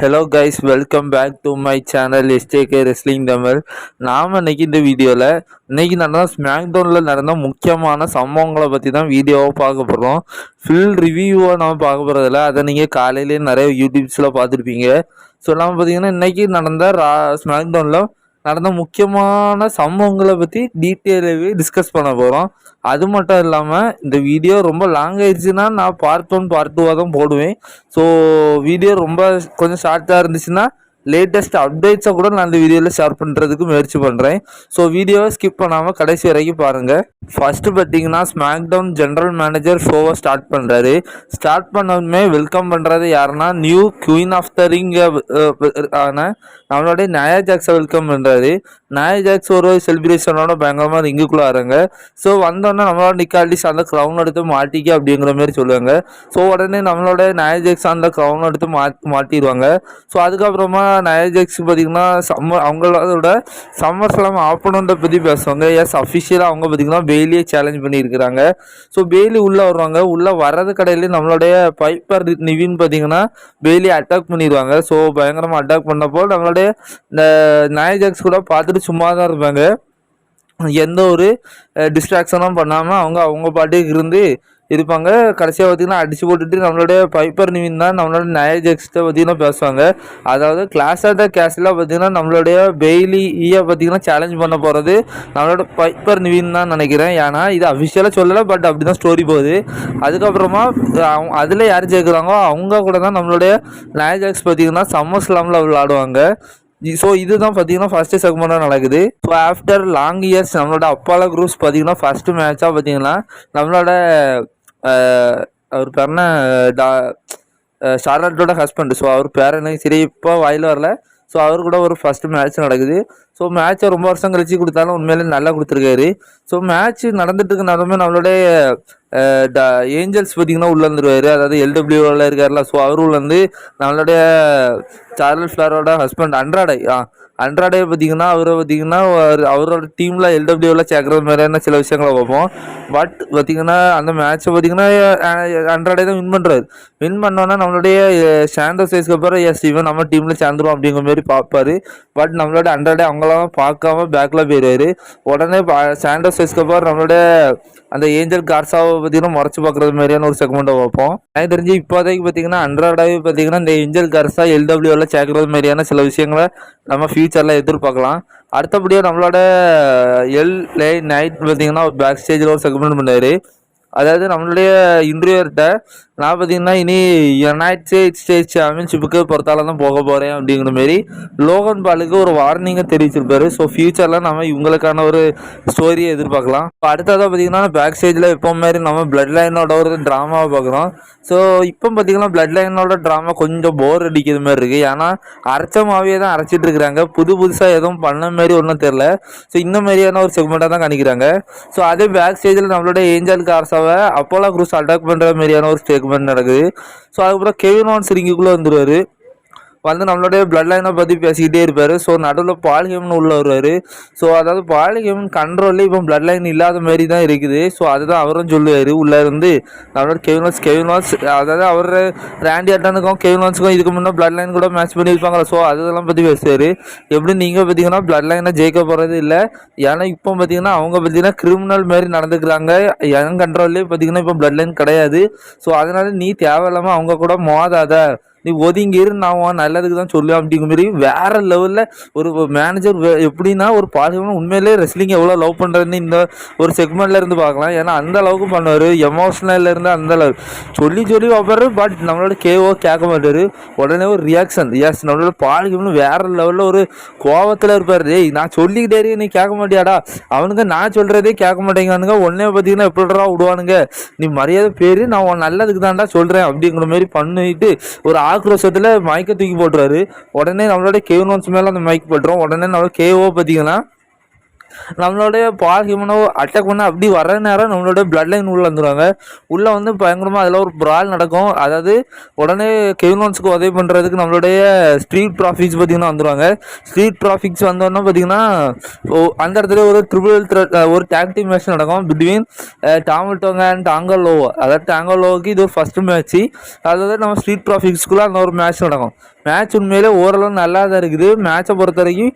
Hello guys welcome back to my channel STK wrestling Tamil நாம் இன்னைக்கு இந்த வீடியோவில் இன்றைக்கி நடந்த ஸ்மாக்டவுனில் நடந்த முக்கியமான சம்பவங்களை பற்றி தான் வீடியோவை பார்க்க போகிறோம் ஃபுல் ரிவ்யூவை நம்ம பார்க்க போகிறதில்ல அதை நீங்கள் காலையிலேயே நிறைய யூடியூப்ஸில் பார்த்துருப்பீங்க. ஸோ நம்ம பார்த்தீங்கன்னா இன்றைக்கி நடந்த ரா ஸ்மாக்டவுனில் நடந்த முக்கியமான சம்பவங்களை பற்றி டீட்டெயிலாகவே டிஸ்கஸ் பண்ண போகிறோம் அது மட்டும் இல்லாமல் இந்த வீடியோ ரொம்ப லாங் ஆயிடுச்சுன்னா நான் பார்ட் ஒன் பார்ட் டூவாக தான் போடுவேன். ஸோ வீடியோ ரொம்ப கொஞ்சம் ஷார்ட்டாக இருந்துச்சுன்னா லேட்டஸ்ட் அப்டேட்ஸை கூட நான் இந்த வீடியோவில் ஷேர் பண்ணுறதுக்கு முயற்சி பண்ணுறேன் ஸோ வீடியோவை ஸ்கிப் பண்ணாமல் கடைசி வரைக்கும் பாருங்கள் ஃபஸ்ட்டு பார்த்தீங்கன்னா ஸ்மாக் டவுன் ஜென்ரல் மேனேஜர் ஷோவை ஸ்டார்ட் பண்ணுறாரு ஸ்டார்ட் பண்ணதுமே வெல்கம் பண்ணுறது யாருன்னா new queen of the ring ஆன நம்மளுடைய நயா ஜாக்ஸை வெல்கம் பண்ணுறாரு நயா ஜாக்ஸ் ஒரு செலிப்ரேஷனோட பயங்கரமாக ரிங்குக்குள்ளே வராங்க. ஸோ வந்தோடனே நம்மளோட நிக்காலிஸ் அந்த க்ரௌன் எடுத்து மாட்டிக்க அப்படிங்கிற மாதிரி சொல்லுவாங்க. ஸோ உடனே நம்மளோட நயா ஜாக்ஸ் அந்த க்ரௌன் எடுத்து மா மாட்டிடுவாங்க. ஸோ அதுக்கப்புறமா நயாஜெக்ஸ் பார்த்தீங்கன்னா சம்மர் அவங்களோட சம்மர் ஸ்லாம் ஆப்பனண்ட்டை பற்றி பேசுவாங்க. எஸ் அஃபிஷியலாக அவங்க பார்த்தீங்கன்னா பெய்லியே சேலஞ்ச் பண்ணியிருக்கிறாங்க. ஸோ பெய்லி உள்ளே வருவாங்க. உள்ளே வர்றது கடையிலே நம்மளுடைய பைப்பர் நிவின் பார்த்தீங்கன்னா பெய்லி அட்டாக் பண்ணிடுவாங்க. ஸோ பயங்கரமாக அட்டாக் பண்ணப்போ நம்மளுடைய இந்த நயாஜெக்ஸ் கூட பார்த்துட்டு சும்மா தான் இருப்பாங்க. எந்த ஒரு டிஸ்ட்ராக்ஷனும் பண்ணாமல் அவங்க அவங்க பாட்டுக்கு இருந்து இருப்பாங்க. கடைசியாக பார்த்தீங்கன்னா அடிச்சு போட்டுட்டு நம்மளுடைய பைப்பர் நிவின் தான் நம்மளோட நயஜெக்ஸ்ட்டை பார்த்தீங்கன்னா பேசுவாங்க. அதாவது கிளாஸ் ஆஃப் த கேஸில் பார்த்தீங்கன்னா நம்மளுடைய பெய்லி ஈயை பார்த்தீங்கன்னா சேலஞ்ச் பண்ண போகிறது நம்மளோட பைப்பர் நிவின் தான் நினைக்கிறேன். ஏன்னா இது அஃபிஷியலாக சொல்லலை பட் அப்படி தான் ஸ்டோரி போகுது. அதுக்கப்புறமா அதில் யார் ஜெயிக்கிறாங்களோ அவங்க கூட தான் நம்மளுடைய நயஜெக்ஸ் பார்த்தீங்கன்னா சம்மர் ஸ்லாமில் விளாடுவாங்க ஸோ இதுதான் பார்த்தீங்கன்னா ஃபஸ்ட்டு செக்மெண்ட்டாக நடக்குது. ஸோ ஆஃப்டர் லாங் இயர்ஸ் நம்மளோட அப்பாலா குரூப்ஸ் பார்த்தீங்கன்னா ஃபஸ்ட்டு மேட்சாக பார்த்தீங்கன்னா நம்மளோட அவர் பேர்னா டா ஷார்லட்டோட ஹஸ்பண்ட் ஸோ அவர் பேர் எனக்கு சரி இப்போ வாயில் வரல. ஸோ அவர் கூட ஒரு ஃபஸ்ட்டு மேட்ச் நடக்குது. ஸோ மேட்ச்சை ரொம்ப வருஷம் கழிச்சு கொடுத்தாலும் உண்மையிலே நல்லா கொடுத்துருக்காரு. ஸோ மேட்ச் நடந்துட்டு இருக்கனாலுமே நம்மளுடைய ஏஞ்சல்ஸ் பார்த்தீங்கன்னா உள்ளே வந்துருவாரு. அதாவது எல்டபிள்யூவில் இருக்கார்ல ஸோ அவர் உள்ள வந்து நம்மளுடைய சார்லஸ் ஃப்ளாரோட ஹஸ்பண்ட் அன்றாடை ஆ அன்றாடே பார்த்தீங்கன்னா அவரை பார்த்தீங்கன்னா அவரோட டீமில் எல்டபிள்யூவில் சேர்க்குறது மாதிரியான சில விஷயங்களை பார்ப்போம். பட் பார்த்தீங்கன்னா அந்த மேட்ச்சை பார்த்தீங்கன்னா அன்றாடே தான் வின் பண்ணுறாரு வின் பண்ணோன்னா நம்மளுடைய சாண்டோ சைஸ்க்கு அப்புறம் எஸ் இவன் நம்ம டீமில் சேர்ந்துரும் அப்படிங்கிற மாதிரி பார்ப்பாரு. பட் நம்மளோட அன்றாடே அவங்களாம் பார்க்காம பேக்கில் போயிடுவார் உடனே சாண்டோ சைஸ்க்கு அப்புறம் நம்மளுடைய அந்த ஏஞ்சல் கார்சாவை பார்த்தீங்கன்னா முறைச்சி பார்க்குறது மாதிரியான ஒரு செக்மெண்ட்டை பார்ப்போம். எனக்கு தெரிஞ்சு இப்போதைக்கு பார்த்தீங்கன்னா அன்றாடாவே பார்த்தீங்கன்னா இந்த ஏஞ்சல் கார்ஸா எல்டபிள்யூவில் சேர்க்குறது மாதிரியான சில விஷயங்களை நம்ம ஃபியூச்சரில் எதிர்பார்க்கலாம். அடுத்தபடியாக நம்மளோட எல் லே நைட் பார்த்தீங்கன்னா ஒரு பேக் ஸ்டேஜில் ஒரு செக்மெண்ட் பண்ணார். அதாவது நம்மளுடைய இன்டர்வியூர்கிட்ட நான் பார்த்தீங்கன்னா இனி யுனைட் ஸ்டேட்ஸ் சாம்பியன்ஷிப்புக்கு பொறுத்தால தான் போக போகிறேன் அப்படிங்கிற மாரி லோகன் பாலுக்கு ஒரு வார்னிங்கை தெரிவிச்சிருப்பாரு. ஸோ ஃபியூச்சரில் நம்ம இவங்களுக்கான ஒரு ஸ்டோரியை எதிர்பார்க்கலாம். இப்போ அடுத்ததாக பார்த்தீங்கன்னா பேக் ஸ்டேஜில் எப்போ மாதிரி நம்ம பிளட் லைனோட ஒரு ட்ராமாவை பார்க்குறோம். ஸோ இப்போ பார்த்தீங்கன்னா பிளட் லைனோட ட்ராமா கொஞ்சம் போர் அடிக்கிற மாதிரி இருக்குது ஏன்னா அரைச்ச மாவியே தான் அரைச்சிட்டு இருக்கிறாங்க. புது புதுசாக எதுவும் பண்ண மாதிரி ஒன்றும் தெரில ஸோ இந்த மாதிரியான ஒரு செக்மெண்ட்டாக தான் கணிக்கிறாங்க ஸோ அதே பேக் ஸ்டேஜில் நம்மளோட ஏஞ்சல் கார்ஸாவை அப்போலாம் குரூஸ் அட்டாக் பண்ணுற மாதிரியான ஒரு ஸ்டேக்மெண்ட் நடக்குது. ஸோ அதுக்கப்புறம் கெவின் வான்ஸ் ரிங்குக்குள்ளே வந்துடுவார் வந்து நம்மளுடைய பிளட் லைனை பற்றி பேசிக்கிட்டே இருப்பார். ஸோ நடுவில் பாலிகேம்னு உள்ள வருவார் ஸோ அதாவது பாலிகேம் கண்ட்ரோலில் இப்போ பிளட் லைன் இல்லாத மாதிரி தான் இருக்குது. ஸோ அதுதான் அவரும் சொல்லுவார். உள்ளே இருந்து நம்மளோட கெவினாஸ் கெவினாஸ் அதாவது அவர் ரேண்டி அட்டனுக்கும் கெவின்வான்ஸுக்கும் இதுக்கு முன்னே பிளட் லைன் கூட மேட்ச் பண்ணியிருப்பாங்களா ஸோ அதெல்லாம் பற்றி பேசுவார். எப்படி நீங்கள் பார்த்தீங்கன்னா பிளட் லைனை ஜெயிக்க போகிறது இல்லை. ஏன்னா இப்போ பார்த்தீங்கன்னா அவங்க பார்த்தீங்கன்னா கிரிமினல் மாரி நடந்துக்கிறாங்க. என் கண்ட்ரோல்லே பார்த்தீங்கன்னா இப்போ பிளட் லைன் கிடையாது. ஸோ அதனால நீ தேவையில்லாமல் அவங்க கூட மோதாத. நீ ஒதுங்கிரு நான் உன் நல்லதுக்கு தான் சொல்லுவேன் அப்படிங்கிற மாதிரி வேற லெவலில் ஒரு மேனேஜர் எப்படின்னா ஒரு பாசிபிள் உண்மையிலே ரெஸ்லிங் எவ்வளோ லவ் பண்ணுறதுன்னு இந்த ஒரு செக்மெண்ட்ல இருந்து பார்க்கலாம். ஏன்னா அந்த அளவுக்கு பண்ணுவார். எமோஷனல் இருந்து அந்த அளவுக்கு சொல்லி சொல்லி வைப்பாரு பட் நம்மளோட கேவோ கேட்க மாட்டார். உடனே ஒரு ரியாக்ஷன் எஸ் நம்மளோட பாலிகம்னு வேற லெவலில் ஒரு கோவத்தில் இருப்பார். டேய் நான் சொல்லிக்கிட்டே இருக்கு நீ கேட்க மாட்டியாடா. அவனுங்க நான் சொல்கிறதே கேட்க மாட்டேங்கானுங்க உடனே பார்த்தீங்கன்னா எப்படிடா விடுவானுங்க? நீ மரியாதை பேர் நான் உன் நல்லதுக்கு தான்டா சொல்கிறேன் அப்படிங்கிற மாதிரி பண்ணிட்டு ஒரு ஆக்ரோஷத்தில் மைக்கை தூக்கி போட்டுறாரு. உடனே நம்மளோட கேவ் நோன்ஸ் மேலே அந்த மைக் போட்டுரும். உடனே நம்மளோட கேவோ பார்த்தீங்கன்னா நம்மளுடைய பால் ஹியூமனோ அட்டாக் பண்ண அப்படி வர நேரம் நம்மளுடைய பிளட் லைன் உள்ளே வந்துடுவாங்க உள்ளே வந்து பயங்கரமாக அதில் ஒரு ப்ரால் நடக்கும். அதாவது உடனே கெவினோன்ஸுக்கு உதவி பண்ணுறதுக்கு நம்மளுடைய ஸ்ட்ரீட் ட்ராஃபிக்ஸ் பார்த்தீங்கன்னா வந்துடுவாங்க ஸ்ட்ரீட் ட்ராஃபிக்ஸ் வந்தோன்னா பார்த்தீங்கன்னா அந்த இடத்துல ஒரு ட்ரிபிள் த்ரெட் ஒரு டேக் டீம் மேட்ச் நடக்கும். பிட்வீன் டாமல்டோங்க அண்ட் டாங்கலோவோ அதாவது டாங்கலோவுக்கு இது ஒரு ஃபஸ்ட்டு மேட்ச்சு அதாவது நம்ம ஸ்ட்ரீட் ப்ராஃபிக்ஸ்குள்ளே அந்த ஒரு மேட்ச் நடக்கும். மேட்ச் உண்மையிலே ஓரளவு நல்லா தான் இருக்குது மேட்சை பொறுத்த வரைக்கும்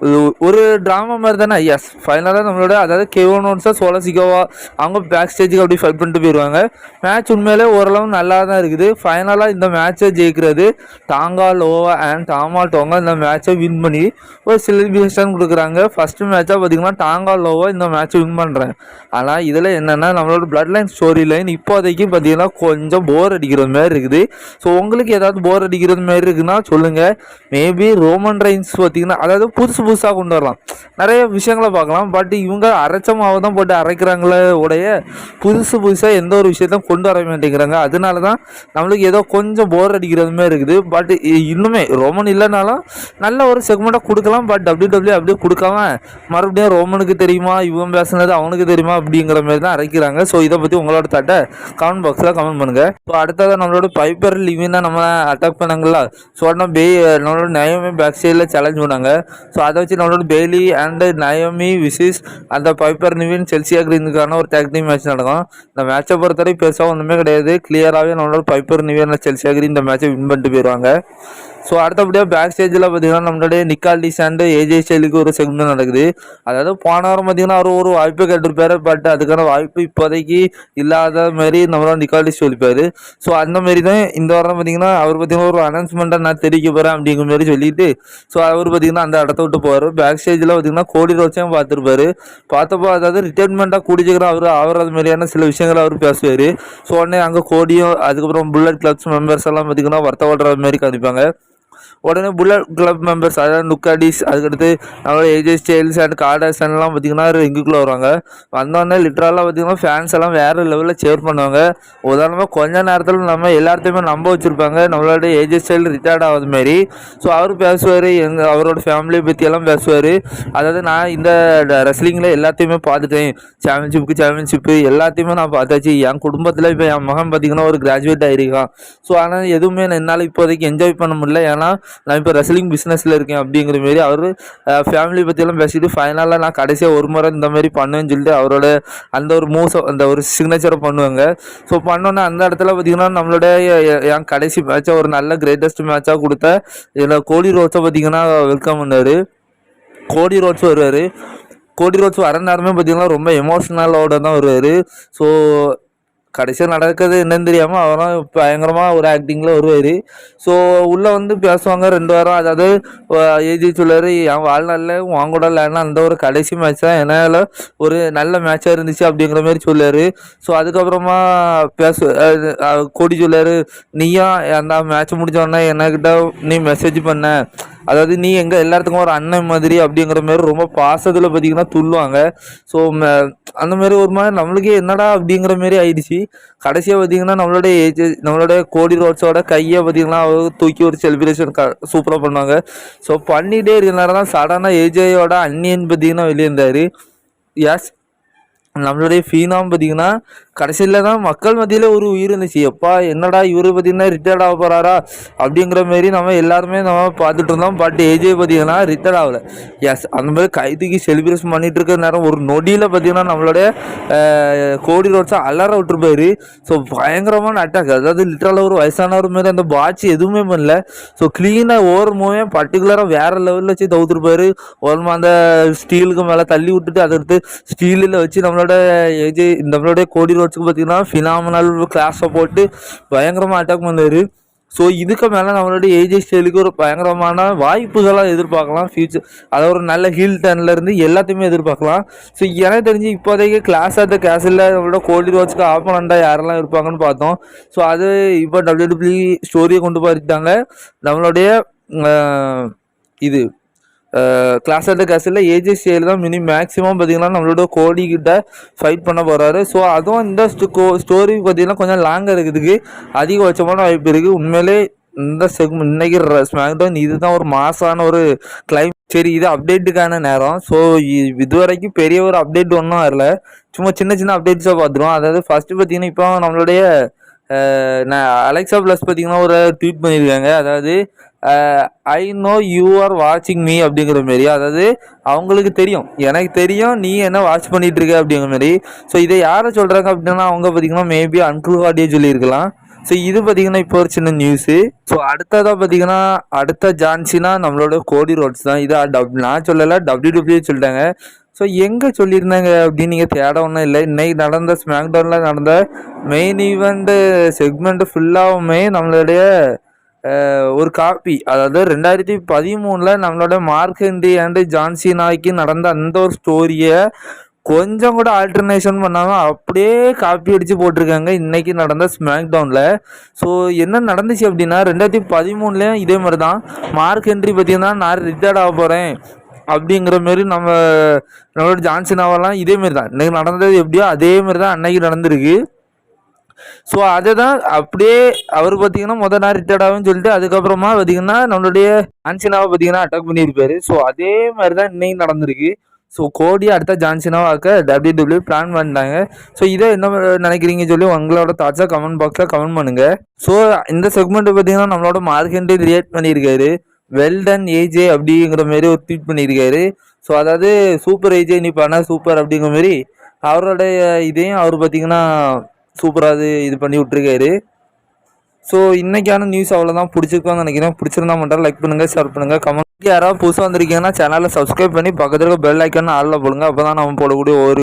ஒரு- ட்ராமா மாதிரி தானே எஸ் ஃபைனலாக நம்மளோட அதாவது கெவோனோன்ஸா சோலசிகோவா அவங்க பேக் ஸ்டேஜுக்கு அப்படி ஃபைட் பண்ணிட்டு போயிடுவாங்க மேட்ச் உண்மையிலே ஓரளவு நல்லா தான் இருக்குது ஃபைனலாக இந்த மேட்சை ஜெயிக்கிறது டாங்கா லோவா அண்ட் டாமா டோங்கா இந்த மேட்சை வின் பண்ணி ஒரு செலிப்ரேஷன் கொடுக்குறாங்க. ஃபஸ்ட்டு மேட்சாக பார்த்தீங்கன்னா டாங்கா லோவா இந்த மேட்சை வின் பண்ணுறாங்க ஆனால் இதில் என்னென்னா நம்மளோட பிளட் லைன் ஸ்டோரி லைன் இப்போதைக்கு பார்த்தீங்கன்னா கொஞ்சம் போர் அடிக்கிற மாதிரி இருக்குது. ஸோ உங்களுக்கு ஏதாவது போர் அடிக்கிறது மாதிரி இருக்குன்னா சொல்லுங்கள் மேபி ரோமன் ரைன்ஸ் பார்த்தீங்கன்னா அதாவது புதுசு புதுசாக கொண்டு வரலாம். நிறைய விஷயங்களை பார்க்கலாம். பட் இவங்க அரைச்ச மாவு தான் போட்டு அரைக்கிறாங்களே உடைய புதுசு புதுசாக எந்த ஒரு விஷயத்தையும் கொண்டு வர மாட்டேங்கிறாங்க. அதனால தான் நம்மளுக்கு ஏதோ கொஞ்சம் போர் அடிக்கிறது மாதிரி இருக்குது. பட் இன்னுமே ரோமன் இல்லைனாலும் நல்ல ஒரு செக்மெண்ட்டாக கொடுக்கலாம். பட் டபிள்யூ டபிள்யூ அப்படியே கொடுக்காம மறுபடியும் ரோமனுக்கு தெரியுமா? இவன் பேசுனது அவனுக்கு தெரியுமா? அப்படிங்கிற மாதிரி தான் அரைக்கிறாங்க. ஸோ இதை பற்றி உங்களோட தட்டை கமெண்ட் பாக்ஸில் கமெண்ட் பண்ணுங்கள் ஸோ அடுத்ததாக நம்மளோட பைப்பர் லிவின் தான் நம்ம அட்டாக் பண்ணாங்களா ஸோ உடனே பே நம்மளோட நயமே பேக் சைடில் சேலஞ்ச் பண்ணாங்க. ஸோ அதை வச்சு நம்மளோட பெய்லி அண்ட் நயோமி விசிஸ் அந்த பைப்பர் நிவின் செல்சியா கிரீனுக்கான ஒரு டேக் டீம் மேட்ச் நடக்கும். இந்த மேட்சை பொறுத்தவரை பெருசாக ஒன்றுமே கிடையாது. கிளியராகவே நம்மளோட பைப்பர் நிவின் செல்சியா கிரீன் இந்த மேட்சை வின் பண்ணிட்டு போயிடுவாங்க ஸோ அடுத்தபடியாக பேக் ஸ்டேஜில் பார்த்தீங்கன்னா நம்மளுடைய நிக்கால்டிஸ் அண்ட் ஏஜே ஸ்டைலுக்கு ஒரு செக்மெண்ட் நடக்குது. அதாவது போன வாரம் பார்த்தீங்கன்னா அவர் ஒரு வாய்ப்பு கேட்டிருப்பாரு பட் அதுக்கான வாய்ப்பு இப்போதைக்கு இல்லாத மாதிரி நம்மளோட நிக்கால்டிஸ் சொல்லிப்பார். ஸோ அந்த மாதிரி தான் இந்த வாரம் பார்த்தீங்கன்னா அவர் பார்த்தீங்கன்னா ஒரு அனௌன்ஸ்மெண்ட்டை நான் தெரிவிக்க போகிறேன் அப்படிங்கிற மாதிரி சொல்லிட்டு ஸோ அவர் பார்த்தீங்கன்னா அந்த இடத்த விட்டு போவார். பேக் ஸ்டேஜில் பார்த்தீங்கன்னா கோடி ரோச்சையும் பார்த்துருப்பாரு. பார்த்தப்போ அதாவது ரிட்டைர்மெண்ட்டாக கூடிச்சுக்கிற அவர் ஆகிறது மாதிரியான சில விஷயங்களை அவர் பேசுவார். ஸோ உடனே அங்கே கோடியும் அதுக்கப்புறம் புல்லட் கிளப்ஸ் மெம்பர்ஸ் எல்லாம் பார்த்தீங்கன்னா வருத்தப்படுற மாதிரி காமிப்பாங்க. உடனே புல்லட் கிளப் மெம்பர்ஸ் அதாவது நுக்காடிஸ் அதுக்கடுத்து நம்மளோட ஏஜே ஸ்டைல்ஸ் அண்ட் கார்டர்ஸ் எல்லாம் பார்த்தீங்கன்னா ரிங்குக்குள்ளே வருவாங்க. வந்தோடனே லிட்ரலாக பார்த்தீங்கன்னா ஃபேன்ஸ் எல்லாம் வேறு லெவலில் சேர் பண்ணுவாங்க. உதாரணமாக கொஞ்ச நேரத்தில் நம்ம எல்லாத்தையுமே நம்ப வச்சுருப்பாங்க. நம்மளோட ஏஜே ஸ்டைல் ரிட்டையர்ட் ஆகாத மாதிரி ஸோ அவர் பேசுவார் எங்கள் அவரோட ஃபேமிலியை பற்றியெல்லாம் பேசுவார். அதாவது நான் இந்த ரெஸ்லிங்கில் எல்லாத்தையுமே பார்த்துட்டேன் சாம்பியன்ஷிப்புக்கு சாம்பியன்ஷிப்பு எல்லாத்தையுமே நான் பார்த்தாச்சு. என் குடும்பத்தில் இப்போ என் மகன் பார்த்தீங்கன்னா ஒரு கிராஜுவேட் ஆகிருக்கான் ஸோ ஆனால் எதுவுமே என்னால் இப்போதைக்கு என்ஜாய் பண்ண முடியல. ஏன்னா நான் இப்போ ரெஸ்லிங் பிஸ்னஸில் இருக்கேன் அப்படிங்கிற மாரி அவர் ஃபேமிலி பற்றியெல்லாம் பேசிட்டு ஃபைனலாக நான் கடைசியாக ஒரு முறை இந்த மாதிரி பண்ணுவேன்னு சொல்லிட்டு அவரோட அந்த ஒரு மூவ்ஸை அந்த ஒரு சிக்னேச்சரை பண்ணுவாங்க. ஸோ பண்ணோன்னே அந்த இடத்துல பார்த்தீங்கன்னா நம்மளோட என் கடைசி மேட்சாக ஒரு நல்ல கிரேட்டஸ்ட் மேட்சாக கொடுத்த இதில் கோடி ரோட்ஸை பார்த்தீங்கன்னா வெல்கம் பண்ணார். கோடி ரோட்ஸ் வருவார். கோடி ரோட்ஸ் வர நேரமே பார்த்தீங்கன்னா ரொம்ப எமோஷ்னலோட தான் வருவார். ஸோ கடைசியாக நடக்கிறது என்னன்னு தெரியாமல் அவரும் பயங்கரமாக ஒரு ஆக்டிங்கில் வருவார். ஸோ உள்ளே வந்து பேசுவாங்க ரெண்டு வாரம். அதாவது எழுதி சொல்லுவார் என் வாழ்நாளில் உன் கூட இல்லைன்னா அந்த ஒரு கடைசி மேட்ச் தான் என்னால் ஒரு நல்ல மேட்சாக இருந்துச்சு அப்படிங்கிற மாதிரி சொல்லுவார் ஸோ அதுக்கப்புறமா பேசு கூடி கோடி சொல்லுவார் நீயும் அந்த மேட்ச் முடிச்ச உடனே என்கிட்ட நீ மெசேஜ் பண்ண. அதாவது நீ எங்கள் எல்லாத்துக்கும் ஒரு அண்ணன் மாதிரி அப்படிங்கிற மாதிரி ரொம்ப பாசத்தில் பார்த்தீங்கன்னா துள்ளுவாங்க. ஸோ அந்த மாதிரி ஒரு மாதிரி நம்மளுக்கே என்னடா அப்படிங்கிற மாதிரி ஆயிடுச்சு. கடைசியாக பார்த்தீங்கன்னா நம்மளோட ஏஜ் நம்மளோட கோடி ரோட்ஸோட கையை பார்த்தீங்கன்னா அவங்க தூக்கி ஒரு செலிப்ரேஷன் க சூப்பராக பண்ணுவாங்க. ஸோ பண்ணிகிட்டே இருக்கிற நேரம் தான் சடனாக ஏஜேயோட அன்னியன் பார்த்தீங்கன்னா வெளியே இருந்தார் எஸ் நம்மளுடைய ஃபீனாம் பார்த்தீங்கன்னா கடைசியில் தான் மக்கள் மத்தியில் ஒரு உயிர் இருந்துச்சு. எப்பா என்னடா இவர் பார்த்தீங்கன்னா ரிட்டையர்ட் ஆக போகிறாரா அப்படிங்கிற மாரி நம்ம எல்லாருமே நம்ம பார்த்துட்டு இருந்தோம். பட் ஏஜே பார்த்தீங்கன்னா ரிட்டையர்ட் ஆகலை. எஸ் அந்த மாதிரி கைதுக்கு செலிப்ரேஷன் பண்ணிகிட்டு இருக்கிற நேரம் ஒரு நொடியில் பார்த்தீங்கன்னா நம்மளோட கோடி ரோட்ஸை அலற விட்டுருப்பாரு. ஸோ பயங்கரமான அட்டாக் அதாவது லிட்டரலாக ஒரு வயசானவர் மாரி அந்த பாட்சி எதுவுமே பண்ணல. ஸோ க்ளீனாக ஓவர் மூவே பர்டிகுலராக வேறு லெவலில் வச்சு தவுத்துருப்பாரு. ஓரமாக அந்த ஸ்டீலுக்கு மேலே தள்ளி விட்டுட்டு அதை எடுத்து ஸ்டீலில் வச்சு நம்மளோட ஏஜே நம்மளோட கோடி ரோட்ஸுக்கு பார்த்தீங்கன்னா ஃபினாமினல் கிளாஸை போட்டு பயங்கரமாக அட்டாக் பண்ணார். ஸோ இதுக்கு மேலே நம்மளுடைய ஏஜே ஸ்டைலுக்கு ஒரு பயங்கரமான வாய்ப்புகளாக எதிர்பார்க்கலாம். ஃபியூச்சர் அதாவது ஒரு நல்ல ஹீல் இருந்து எல்லாத்தையுமே எதிர்பார்க்கலாம். ஸோ எனக்கு தெரிஞ்சு இப்போதைக்கு கிளாஸ் ஆஃப் த கேஸில் நம்மளோட கோல்டி ரோட்ஸ்க்கு ஆப்பனண்டாக யாரெல்லாம் இருப்பாங்கன்னு பார்த்தோம். ஸோ அது இப்போ டபிள்யூடபிள்யூ ஸ்டோரியை கொண்டு போயிருக்காங்க நம்மளுடைய இது கிளாஸ் எடுத்த கேஸில் ஏஜிசிஐயில் தான் மினி மேக்ஸிமம் பார்த்தீங்கன்னா நம்மளோட கோடி கிட்ட ஃபைட் பண்ண போகிறாரு ஸோ அதுவும் இந்த ஸ்டோரி பார்த்தீங்கன்னா கொஞ்சம் லாங்காக இருக்கிறதுக்கு அதிகபட்சமான வாய்ப்பு இருக்குது உண்மையிலே இந்த செக்மெண்ட் இன்னைக்கு ஸ்மாக்டவுன் இதுதான் ஒரு மாசான ஒரு கிளைம் சரி இது அப்டேட்டுக்கான நேரம். ஸோ இது வரைக்கும் பெரிய ஒரு அப்டேட் ஒன்றும் வரல. சும்மா சின்ன சின்ன அப்டேட்ஸாக பார்த்துருவோம். அதாவது ஃபஸ்ட்டு பார்த்தீங்கன்னா இப்போ நம்மளுடைய நான் அலெக்சா ப்ளஸ் பார்த்தீங்கன்னா ஒரு ட்வீட் பண்ணியிருக்காங்க. அதாவது ஐ நோ யூ ஆர் வாட்சிங் மீ அப்படிங்கிற மாரி அதாவது அவங்களுக்கு தெரியும். எனக்கு தெரியும் நீ என்ன வாட்ச் பண்ணிட்டு இருக்க அப்படிங்கிற மாதிரி. ஸோ இதை யாரை சொல்கிறாங்க அப்படின்னா அவங்க பார்த்தீங்கன்னா மேபி அன்குல் ஹார்டியே சொல்லியிருக்கலாம். ஸோ இது பார்த்தீங்கன்னா இப்போ ஒரு சின்ன நியூஸு ஸோ அடுத்ததாக பார்த்தீங்கன்னா அடுத்த ஜான்சினா நம்மளோட கோடி ரோட்ஸ் தான். இதை டப் நான் சொல்லலை டபிள்யூ டபிள்யூ சொல்லிட்டாங்க. ஸோ எங்கே சொல்லியிருந்தாங்க அப்படின்னு நீங்கள் தேட ஒன்றும் இல்லை. இன்னைக்கு நடந்த ஸ்மாக்டவுனில் நடந்த மெயின் ஈவெண்ட்டு செக்மெண்ட்டு ஃபுல்லாகவுமே நம்மளுடைய ஒரு காப்பி. அதாவது ரெண்டாயிரத்தி பதிமூணில் நம்மளோட மார்க் ஹென்ரி அண்டு ஜான்சினாய்க்கு நடந்த அந்த ஒரு ஸ்டோரியை கொஞ்சம் கூட ஆல்டர்னேஷன் பண்ணாமல் அப்படியே காப்பி அடித்து போட்டிருக்காங்க. இன்றைக்கி நடந்த ஸ்மாக் டவுனில் ஸோ என்ன நடந்துச்சு அப்படின்னா ரெண்டாயிரத்தி பதிமூணுலேயும் இதே மாதிரி தான் மார்க் என்ட்ரி பார்த்தீங்கன்னா நான் ரிட்டையர்ட் ஆக போகிறேன் அப்படிங்கிற மாரி நம்ம நம்மளோட ஜான்சனாவெல்லாம் இதே மாரி தான் இன்றைக்கி நடந்தது எப்படியோ அதே மாதிரி தான் அன்னைக்கு நடந்திருக்கு. ஸோ அதை தான் அப்படியே அவர் பார்த்தீங்கன்னா முத நாள் ரிட்டையர்ட் ஆகும்னு சொல்லிட்டு அதுக்கப்புறமா பார்த்தீங்கன்னா நம்மளுடைய ஜான்சினாவை பார்த்தீங்கன்னா அட்டாக் பண்ணியிருப்பாரு. ஸோ அதே மாதிரி தான் இன்னைக்கு நடந்திருக்கு. ஸோ கோடி அடுத்த ஜான்சினாவாக்க டபிள்யூ டபிள்யூ பிளான் பண்ணிட்டாங்க. ஸோ இதை என்ன நினைக்கிறீங்கன்னு சொல்லி உங்களோட தாட்ஸாக கமெண்ட் பாக்ஸில் கமெண்ட் பண்ணுங்க. ஸோ இந்த செக்மெண்ட் பார்த்தீங்கன்னா நம்மளோட மார்க்கெண்டே ரியாக்ட் பண்ணியிருக்காரு. வெல் டன் ஏஜே அப்படிங்கிற மாதிரி ஒரு ட்வீட் பண்ணியிருக்காரு. ஸோ அதாவது சூப்பர் ஏஜே நீ பண்ண சூப்பர் அப்படிங்கிற மாதிரி அவரோடைய இதையும் அவர் பார்த்தீங்கன்னா சூப்பராக அது இது பண்ணி விட்ருக்காரு ஸோ இன்றைக்கான நியூஸ் அவ்வளோதான் பிடிச்சிருக்கோம்னு நினைக்கிறேன். பிடிச்சிருந்தா மட்டும் லைக் பண்ணுங்கள் ஷேர் பண்ணுங்கள் கமெண்ட் யாராவது புதுசாக வந்திருக்கீங்கன்னா சேனலில் சப்ஸ்கிரைப் பண்ணி பக்கத்தில் இருக்க பெல் ஐக்கான ஆளில் போடுங்க. அப்போ தான் நம்ம போடக்கூடிய ஒரு